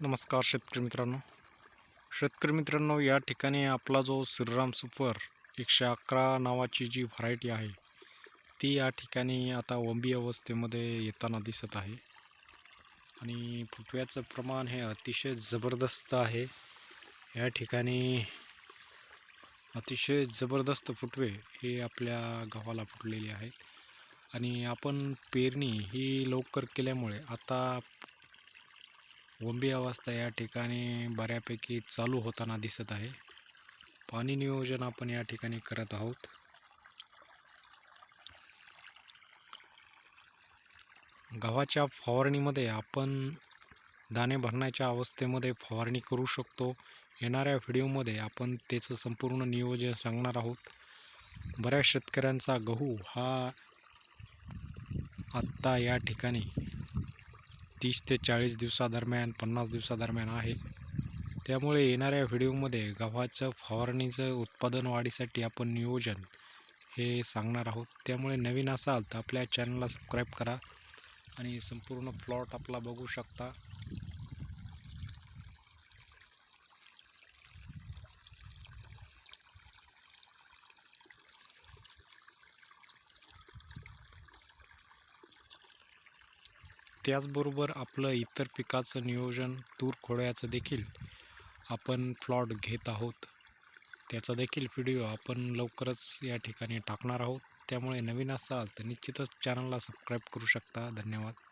नमस्कार शेतकरी मित्रांनो. शेतकरी मित्रांनो या ठिकाणी आपला जो श्रीराम सुपर एकशे अकरा नावाची जी व्हरायटी आहे ती या ठिकाणी आता वंबी अवस्थेमध्ये येताना दिसत आहे. आणि फुटव्याचं प्रमाण हे अतिशय जबरदस्त आहे. या ठिकाणी अतिशय जबरदस्त फुटवे हे आपल्या गव्हाला फुटलेले आहेत आणि आपण पेरणी ही लवकर केल्यामुळे आता वंबी अवस्था या ठिकाणी बऱ्यापैकी चालू होताना दिसत आहे. पाणी नियोजन आपण या ठिकाणी करत आहोत. गव्हाच्या फवारणीमध्ये आपण दाणे भरण्याच्या अवस्थेमध्ये फवारणी करू शकतो. येणाऱ्या व्हिडिओमध्ये आपण त्याचं संपूर्ण नियोजन सांगणार आहोत. बऱ्याच शेतकऱ्यांचा गहू हा आत्ता या ठिकाणी तीस ते चाळीस दिवसादरम्यान पन्नास दिवसादरम्यान आहे. त्यामुळे येणाऱ्या व्हिडिओमध्ये गव्हाचं फवारणीचं उत्पादन वाढीसाठी आपण नियोजन हे सांगणार आहोत. त्यामुळे नवीन असाल तर आपल्या चॅनलला सबस्क्राईब करा आणि संपूर्ण प्लॉट आपला बघू शकता. त्याचबरोबर आपलं इतर पिकाचं नियोजन तूर खोड्याचं देखील आपण प्लॉट घेत आहोत. त्याचा देखील व्हिडिओ आपण लवकरच या ठिकाणी टाकणार आहोत. त्यामुळे नवीन असाल तर निश्चितच चॅनलला सबस्क्राईब करू शकता. धन्यवाद.